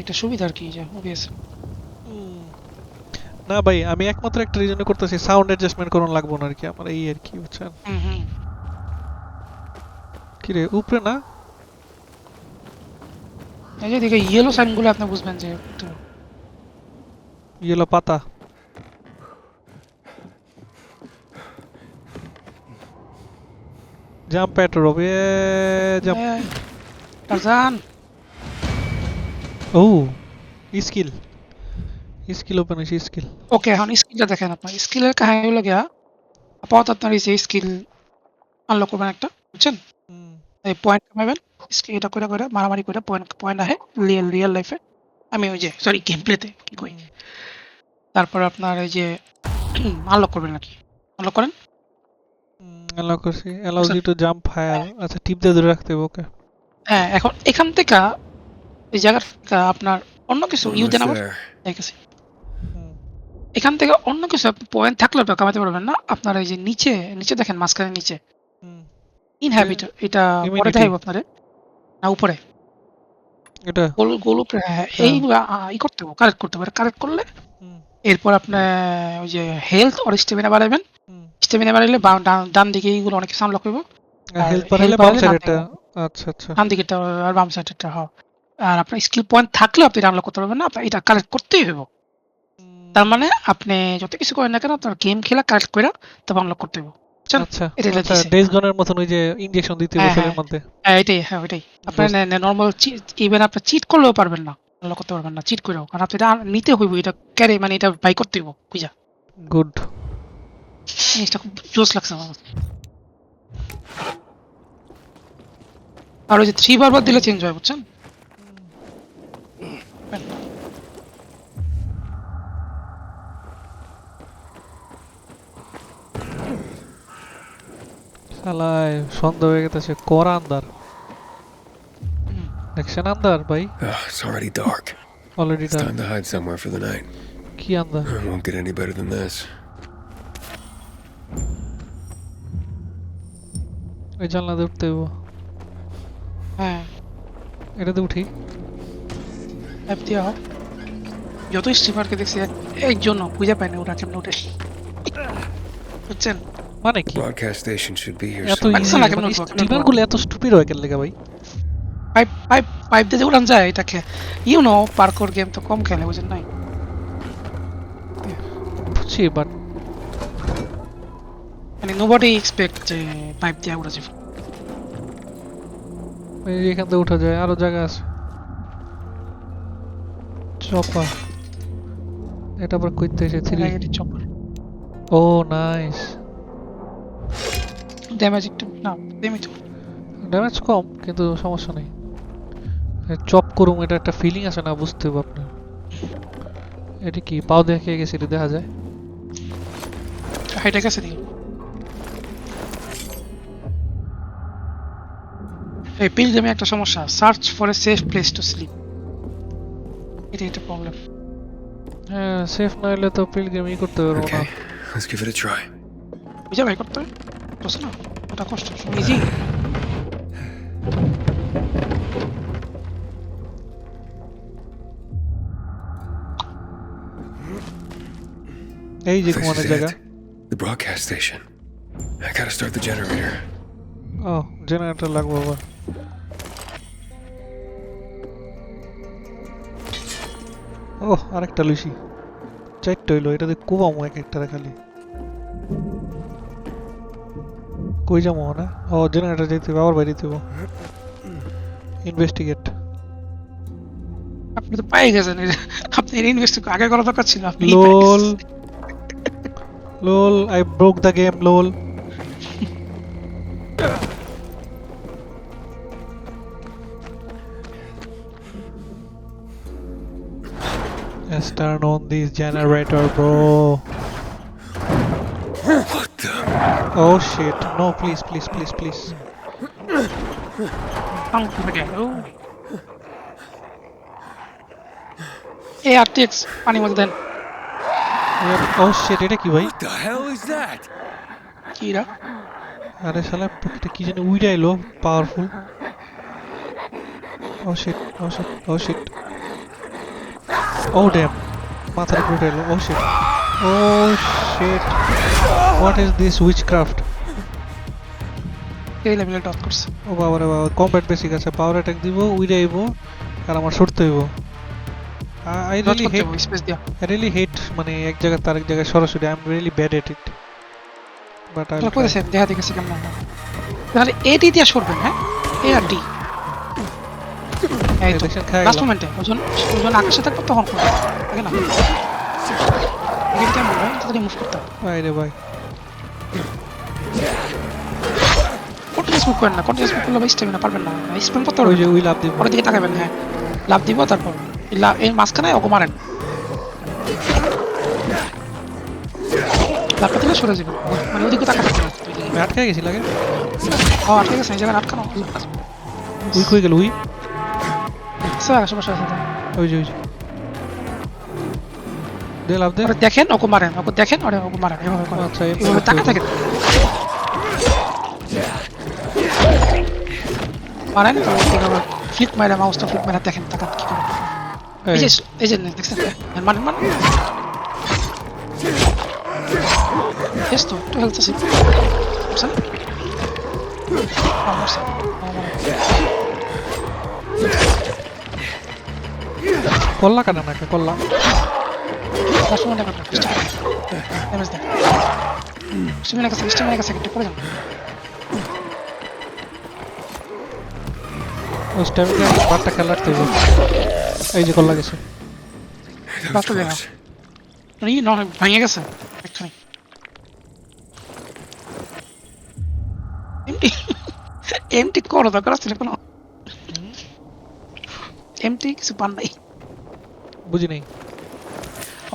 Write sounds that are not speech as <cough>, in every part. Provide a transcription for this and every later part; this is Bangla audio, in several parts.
একটা সুবিধা আর কি যে ওবিএস না ভাই আমি একমাত্র একটা রিজনে করতেছি সাউন্ড অ্যাডজাস্টমেন্ট করুন লাগবো না আর কি আমার এই আর কি বুঝছেন? কি রে উপরে না? এই যে দেখে ইয়েলো সাইনগুলো আপনি বুঝবেন যে ইয়েলো পাতা। জাম্প এট রব জাম্প এই, টারজান ও স্কিল স্কিল ওপেন হয়েছে স্কিল ওকে এখন স্কিলটা দেখেন আপনার। স্কিলের কাহিনী হলো গিয়া আপাতত আপনার এই যে স্কিল আনলক করবেন একটা বুঝছেন? এই পয়েন্ট কামাবেন স্কিল এটা করে করে মারামারি করে পয়েন্ট পয়েন্ট আহে রিয়েল রিয়েল লাইফে আমি ওই যে সরি গেম প্লেতে কি কই। তারপর আপনার এই যে <clears throat> আনলক করবেন নাকি? আনলক করেন? অ্যালাউ করছি। Allows you to jump higher আচ্ছা টিপ দিয়ে ধরে রাখতে হবে ওকে হ্যাঁ এখন এখান থেকে এই আপনার অন্য কিছু ইউ দেন আবার ঠিক আছে এখান থেকে অন্য কিছু পয়েন্ট থাকলেও তো কামাতে পারবেন না। আপনার এই যে নিচে নিচে দেখেন মাঝখানে নিচে। ইনহ্যাবিট এটা পরে. দেখাইব আপনারে না উপরে। এটা? গোল গোল উপরে হ্যাঁ এইগুলো ই করতে হবে কারেক্ট করতে পারে কারেক্ট করলে এরপর আপনি ওই যে হেলথ আর স্টেমিনা বাড়াবেন স্টেমিনা বাড়াইলে বা- ডান- দিকে এইগুলো অনেক কিছু আনলক করব আর হেল্প পার হলে help বাম পারলে সাইড ডান এটা আচ্ছা আচ্ছা। ডান দিকেরটা আর বাম সাইডেরটা হয়। আর আপনার স্কিল পয়েন্ট থাকলেও আপনি আনলক করতে পারবেন না আপনার এটা কালেক্ট করতেই হবে তার মানে আপনি যত কিছু করেন না কেন আপনার গেম খেলা কালেক্ট করে তারপর আনলক করতে হবে? আচ্ছা এটা ডেজ গনের মতন ওই যে ইনজেকশন দিতে হবে হ্যাঁ, হ্যাঁ। মধ্যে? হ্যাঁ এটাই হ্যাঁ ওইটাই। আপনার নর্মাল ইভেন আপনি চিট করলেও পারবেন না আনলক করতে পারবেন না চিট করেও কারণ আপনি এটা নিতে হইব এটা ক্যারে মানে এটা বাই করতে হইব বুঝা? গুড জিনিসটা খুব জোস লাগছে আমার আর ওই যে থ্রি বারবার দিলে চেঞ্জ হয় বুঝছেন? শালায় সন্ধ্যা হয়ে গেছে করা আন্দার দেখছেন আন্দার ভাই Oh, it's already dark. Already It's dark. time to hide somewhere for the night. কি আন্দার It won't get any better than this. ওই জানলা দিয়ে উঠতে হ্যাঁ এটাতে উঠি অ্যাপ দেওয়া হয় যত স্ট্রিমারকে দেখছি এক- একজন খুঁজে পায় না ওরা কেমন বুঝছেন? মানে কি? Broadcast station should be here এত somewhere. ইজি না, কেমন উঠবো, কেমন স্টিমারগুলো এত স্টুপিড হয় কেন লেগা ভাই। পাইপ পাইপ পাইপ দিয়ে উড়ান যায় এটাকে। ইউ নো পার্কোর গেম তো কম খেলে বুঝেন নাই? বুঝছি বাট মানে নোবডি এক্সপেক্ট যে পাইপ দিয়ে উড়া যাবে এখান থেকে উঠা যায় আরও জায়গা আছে। চপা এটা আবার কইতে এসে three chopper. Oh nice. Damage একটু না ড্যামেজ ড্যামেজ কম কিন্তু সমস্যা নেই। চপ করুম এটা একটা ফিলিং আছে না বুঝতে হবে আপনার এটি কি পাও দেখে গেছে এটা দেখা যায়? হাইটা গেছে দিল এই পিল একটা সমস্যা। Search for a safe place to sleep এটা একটা প্রবলেম হ্যাঁ সেফ না হলে তো পিল গেমই করতে পারব না Okay, let's give it a try. বুঝে ভাই করতে হয় বুঝছ না ওটা কষ্ট ইজি এই যে This ঘুমানোর is জায়গা it. The broadcast station. I gotta start the generator. Oh generator লাগবে আবার ও আরেকটা লুসি চারটে হইল এটাতে কুবামো এক একটা খালি কই যাব না ও জেনারেটর যেতে আবার বাইরে যেতে ইনভেস্টিগেট আপনি তো পাই গেছেন আপনি ইনভেস্ট আগে করা দরকার ছিল? আপনি lol lol I broke the game lol Let's turn on this generator, bro. What the? Oh shit. No, please, please, please, please. এ আরটিএক্স পানি মধ্যে দেন Yep. Oh shit, এটা কি ভাই? What the hell is that? কি এরা আরে শালা এটা কি জানি উইরা এলো powerful oh shit oh shit oh shit oh damn মাথার উপরে এলো ও shit oh shit what is this witchcraft এই লেভেলে টপ করছে। ও বাবা রে বাবা কমব্যাট বেসিক আছে। পাওয়ার অ্যাটাক দিব উইরে আইব আর আমার ছুটতে হইব। আই রিয়েলি হেট স্পেস দিয়া। I really hate মানে এক জায়গা তার এক জায়গায় সরাসরি I am really bad at it but I তাহলে করেছেন দেখা দেখেছি কেমন। তাহলে এ ডি দিয়ে সরবেন হ্যাঁ? এ আর ডি এই তো দেখছেন খাই লাস্ট গেলাম মোমেন্টে ওজন ওজন আকাশে থাকবে তখন করবে। তাই না। এদিকে কেমন হয় তাড়াতাড়ি মুভ করতে ভাই রে ভাই। কন্টিনিউস মুভ করেন না কন্টিনিউস মুভ করলে স্টেমিনা পারবেন না। স্প্রিং করতে ওই পারবেন যে উই লাভ দিব। পরের দিকে তাকাবেন হ্যাঁ। লাভ দিব তারপর। এই মাঝখানে ওকে মারেন। লাভটা দিলে সরে যাবেন। মানে ওদিকে আটকে গেছি লাগে ও আটকে গেছে এই জায়গায় আটকানো। উই কই গেল উই আছে আশেপাশে আছে ওই যে ওই যে দে লাভ দে ওরে দেখেন ওকে মারেন ওকে দেখেন ওরে ওকে মারেন এভাবে করেন আচ্ছা এরপর এভাবে তাকা থাকেন মারেন ফ্লিক মারে মাউসটা ফ্লিক মারে দেখেন তাকান কি করে এই যে এই যে দেখছেন হ্যাঁ, মারেন মারেন বেশ তো একটু হেলথ আছে বুঝছেন আমার সে কল্লা কাটা নাকি? কল্লা। দশ মিনিট কাটা ড্যামেজ দেন স্টিমিনা কাছে স্টিমিনা কাছে একটু করে যান ও স্ট্যামিনা বারটা খেলার তো এই যে কল্লা গেছে। the close. ই নয় ভেঙে গেছে। এক্ষুনি। এমটি এমটি করো দরকার ছিল কোনো। এমটি কিছু পান নাই। বুঝি নাই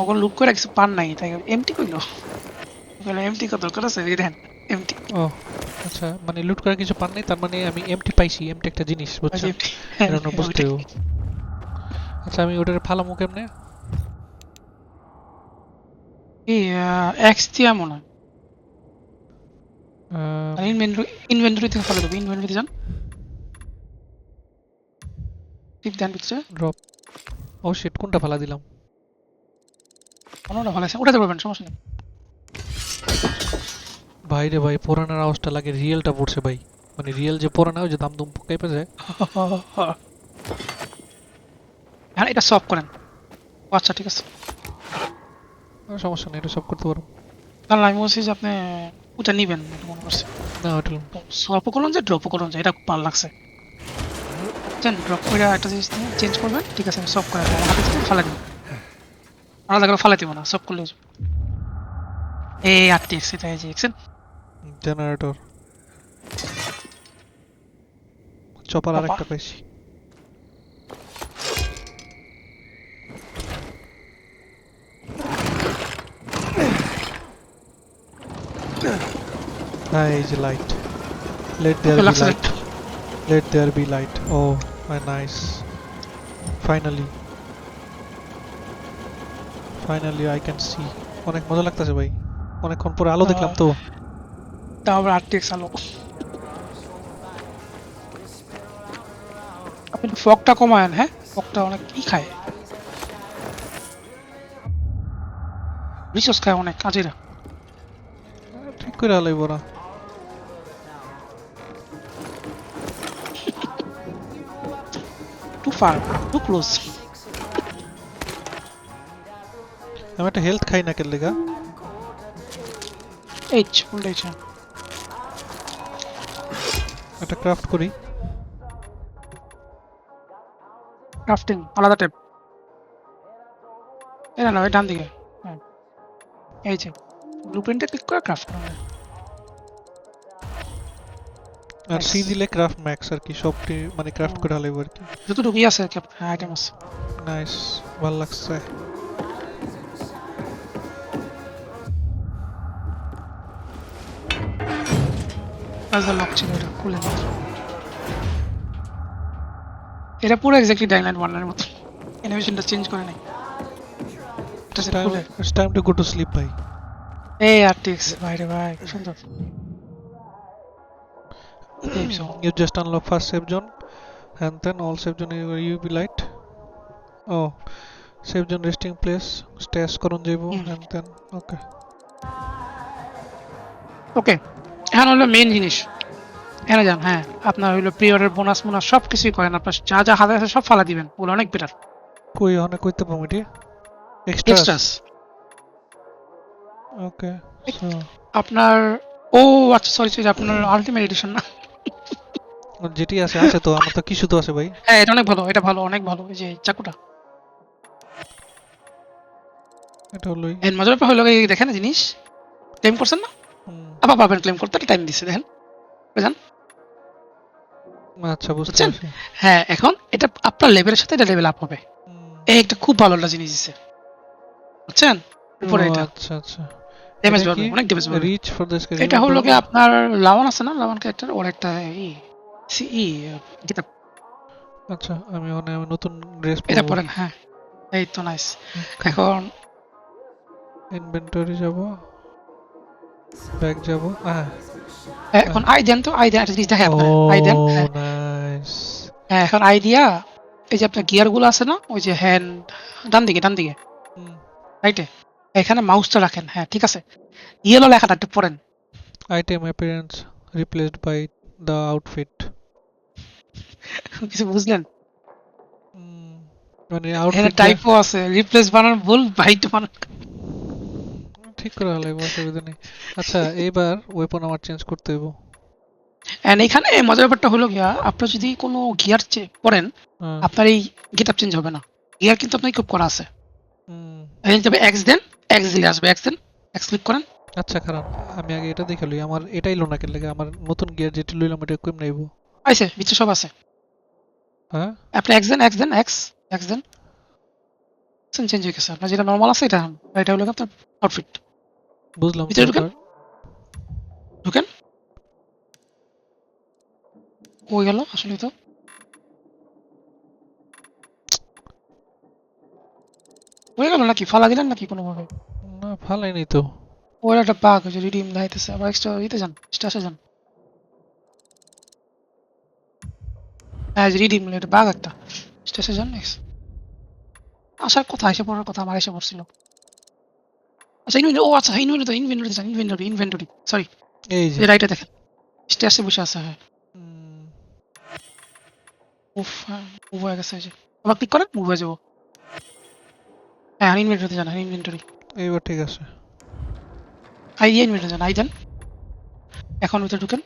ওগুলো লুক করে কিছু পান নাই তাই এমটি কইলো। এমটি কত? দরকার আছে? দেখেন এমটি ও আচ্ছা মানে লুট করার কিছু পান নাই তার মানে আমি এমটি পাইছি এমটি একটা জিনিস বুঝছেন? এমটি এটা না বুঝতে হবে। আচ্ছা আমি ওটার ফালামু কেমনে? এই এক্স দিয়া মনে হয় ইনভেন্টরি ইনভেন্টরি থেকে ফেলে দেবো ইনভেন্টরি যান। টিপ দেন পিকচার ড্রপ ও শিট কোনটা ফালা দিলাম? অন্যটা ভালো আছে ওটাতে পারবেন সমস্যা নেই। ভাই রে ভাই পুরানোর আওয়াজটা লাগে রিয়েলটা পড়ছে ভাই। মানে রিয়েল যে পুরানো ওই যে দাম দুম কেঁপে যায়। হ্যাঁ এটা সলভ করেন। আচ্ছা ঠিক আছে। সমস্যা নেই এটা সব করতে পারব তাহলে আমি বলছি যে আপনি ওটা নিবেন মনে করছি। না ওটা সলভ করুন যে ড্রপ করুন যে এটা ভালো লাগছে। জান ড্রপ করে একটা জিনিস চেঞ্জ করবেন ঠিক আছে আমি সলভ করে দেবো হাতে থেকে ফালাই দেবো। আলাদা করে ফালাই দেবো না সব করলে এই আটটি এক্স এটা এই যে এক্সেন জেনারেটর চপার। আরেকটা পাইছি। হ্যাঁ এই যে light let there be light let there be light oh my nice finally finally I can see অনেক মজা লাগতেছে ভাই। অনেকক্ষণ পরে আলো দেখলাম তো। তাও আবার আটটি এক্স আলো। আপনি ফকটা কমায়েন হ্যাঁ? ফকটা অনেক ই খায়। রিসোর্স খায় অনেক কাজেরা। ঠিক করে আলাই বড়া ফার টু ক্লোজ আমি একটা হেলথ খাই না কেলে গা এইচ হ্যাঁ একটা ক্রাফট করি। ক্রাফটিং আলাদা ট্যাব এটা না ওই ডান দিকে। হ্যাঁ। এই যে ব্লু প্রিন্টে ক্লিক করে ক্রাফট আর Nice. সি দিলে ক্রাফট ম্যাক্স আর কি সবটি মানে ক্রাফট করে আলাইব আর কি। যতটুকু ই আছে হ্যাঁ আইটেম আছে। নাইস ভালো লাগছে। রাজা লক ছিল এটা খুলে নিয়ে এটা পুরো এক্স্যাক্টলি ডাইনাইট ওয়ানের মতো। অ্যানিমেশনটা চেঞ্জ করে নাই। এটা সেটা খুলে। It's time to go to sleep ভাই এই আর্টিক্স ভাই রে ভাই খুব সুন্দর। এই you just unlock first save zone and then all save zone you UV light. Oh save zone resting place stash করুন যাইব হুম। এন্ড দেন ওকে এখন হলো মেইন জিনিস। এখানে যান হ্যাঁ। আপনার হইল পিরিয়ডের বোনাস মোনাস সব কিছুই করেন। আপনার যা যা হাতে আছে সব ফালা দিবেন। ওগুলো অনেক বেটার কই অনেক কইতে পাবো এটি এক্সট্রাস ওকে আপনার ও আচ্ছা সরি সরি আপনার আলটিমেট এডিশন না? যেটি আছে আছে তো আমার তো কিছু তো আছে ভাই। হ্যাঁ এটা অনেক ভালো এটা ভালো অনেক ভালো এই যে চাকুটা। এটা হলোই এর মজার ব্যাপার হলো এই দেখেন জিনিস। ক্লেম করছেন না? আবার পাবেন ক্লেম করতে টাইম দিচ্ছে দেখেন। আচ্ছা বুঝছেন? হ্যাঁ এখন এটা আপনার লেভেলের সাথে এটা লেভেল আপ হবে। এই একটা খুব ভালো একটা জিনিস দিচ্ছে বুঝছেন? উপরে এটা। আচ্ছা আচ্ছা। ড্যামেজ অনেক ড্যামেজ বাড়বে। রিচ ফর স্কেল এটা হলো কি আপনার লাবণ আছে না? লাবণ ক্যারেক্টার ওর একটা ই। সি ই কিতাব আচ্ছা আমি মানে নতুন ড্রেস এটা পড়েন হ্যাঁ। এই তো নাইস। এখন ইনভেন্টরি যাব। ব্যাগ যাব। হ্যাঁ হ্যাঁ, এখন আই দেন তো আই দেন একটা জিনিস দেখে আপনার আই দেন নাইস হ্যাঁ। এখন আই দিয়া এই যে আপনার গিয়ারগুলো আছে না ওই যে হ্যান্ড ডান দিকে ডান দিকে। রাইটে এখানে মাউসটা রাখেন হ্যাঁ ঠিক আছে। ইয়েলো লেখাটা একটু পড়েন। Item appearance replaced by the outfit কিছু বুঝলেন? মানে আউটফিট টাইপও আছে রিপ্লেস বানান ভুল বাইট বানান। ঠিক করে হলো অসুবিধা নেই। আচ্ছা এইবার ওয়েপন আমার চেঞ্জ করতে হইব। এন্ড এখানে মজার ব্যাপারটা হলো গিয়া আপনার যদি কোনো গিয়ার পড়েন হ্যাঁ, আপনার এই গেট চেঞ্জ হবে না। গিয়ার কিন্তু আপনার খুব করা আছে। হুম। এখানে তবে এক্স দেন এক্স দিলে আসবে। এক্স দেন এক্স ক্লিক করেন। আচ্ছা কারণ আমি আগে এটা দেখে লই। আমার এটাই লো না কেন লাগে? আমার নতুন গিয়ার যেটা লইলাম এটা কেমন নাইব? আইসে ভিতরে সব আছে। হ্যাঁ? আপনি এক্স দেন এক্স দেন এক্স এক্স দেন। চেঞ্জ হয়ে গেছে। আপনার যেটা নর্মাল আছে এটা এটা হলো আপনার আউটফিট বুঝলাম ভিতরে ঢুকেন। ঢুকেন। কই গেল আসলে তো? হয়ে গেল নাকি? ফালা দিলেন নাকি কোনোভাবে? না ভালোই নেই তো। ওর একটা বাঘ যে রিডিম দেখাইতেছে আবার এক্সট্রা দিতে যান স্টেশে যান। হ্যাঁ রিডিম এটা বাঘ একটা। যান নেক্সট আসার কথা এসে পড়ার কথা আমার এসে পড়ছিল। আচ্ছা ইনভেন্টরি ও আচ্ছা ইনভেন্টরি ইনভেন্টরি যান ইনভেন্টরি ইনভেন্টরি সরি এই যে। রাইটে দেখেন। স্টেশে বসে আছে হ্যাঁ। উফ হ্যাঁ মুভ হয়ে গেছে এই যে। আবার ক্লিক করেন মুভ হয়ে যাব। হ্যাঁ ইনভেন্টরিতে যান ইনভেন্টরি এইবার ঠিক আছে। আই দিয়ে ইনভেন্টরি যান আই দেন এখন ভিতরে ঢুকেন।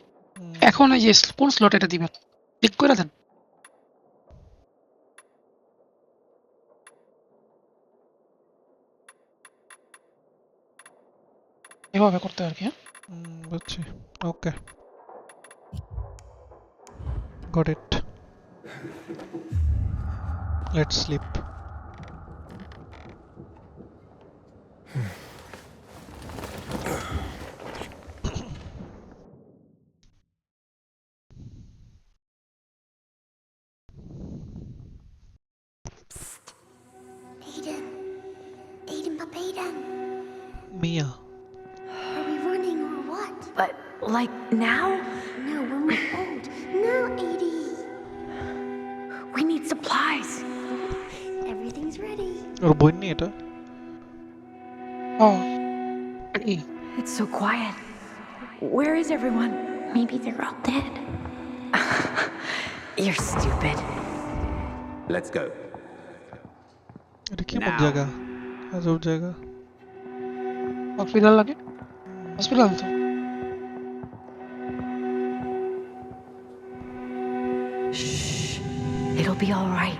এখন এই যে কোন স্লট এটা দিবেন? ক্লিক করে দেন। এভাবে করতে আর কি হ্যাঁ? বুঝছি। Okay. Got it let's sleep ওর বই নি এটা ও It's so quiet. Where is everyone? Maybe they're all dead. <laughs> You're stupid. Let's go. এটা কেমন Now. জায়গা আজব জায়গা হসপিটাল লাগে হসপিটাল তো Shh. It'll be all right.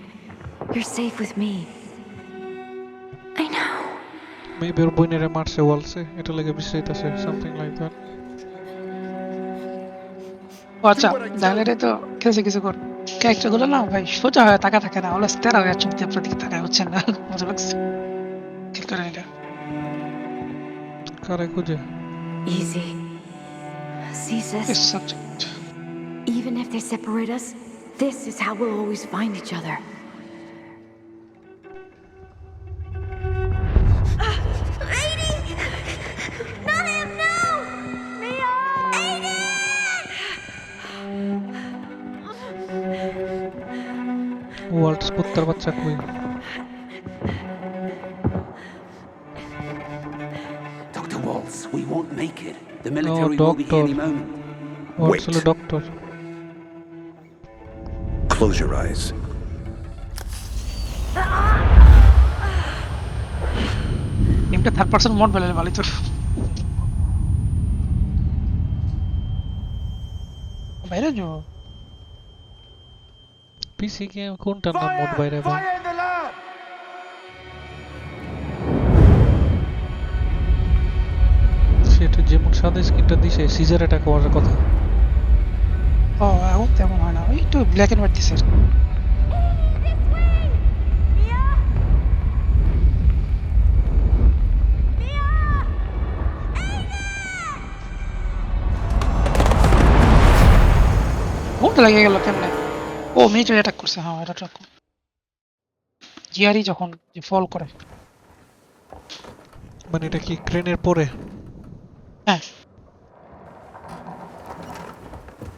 You're safe with me. I know. Maybe ওর বইনেরে মারছে ওয়ালসে এটা লেগে বিশ্রাইতেছে সামথিং লাইক দ্যাট ও আচ্ছা ডায়লেটে তো খেলছে কিছু কর ক্যারেক্টারগুলো না ভাই সোজা হয়ে তাকা থাকে না অলস তেরা হয়ে চোখ দিয়ে প্রতিকে তাকায় হচ্ছেন না মজা লাগছে ঠিক করেন এটা কারে খুঁজে Easy. See, sis? This subject. Even if they separate us, this is how we'll always find each other. কুত্তার বাচ্চা কই Dr. Waltz, we won't make it. The military will be doctor. any moment. Worlds Wait. হলো ডক্টর Close your eyes. গেমটা থার্ড পার্সন মোড বেলে ভালোই তো বাইরে যো পিসি গেম কোনটার নাম মোট বাইরে ভাই! সেটা যেমন সাদা স্ক্রিনটা দিছে সিজার অ্যাটাক হওয়ার কথা। ও এখন তেমন হয় না। একটু ব্ল্যাক এন্ড হোয়াইট দিছে। লেগে গেল কেমনে? ও মিলিটারি অ্যাটাক করছে হ্যাঁ এটা ট্রাক জিআরই যখন যে ফল করে। মানে এটা কি ক্রেনের পরে? হ্যাঁ।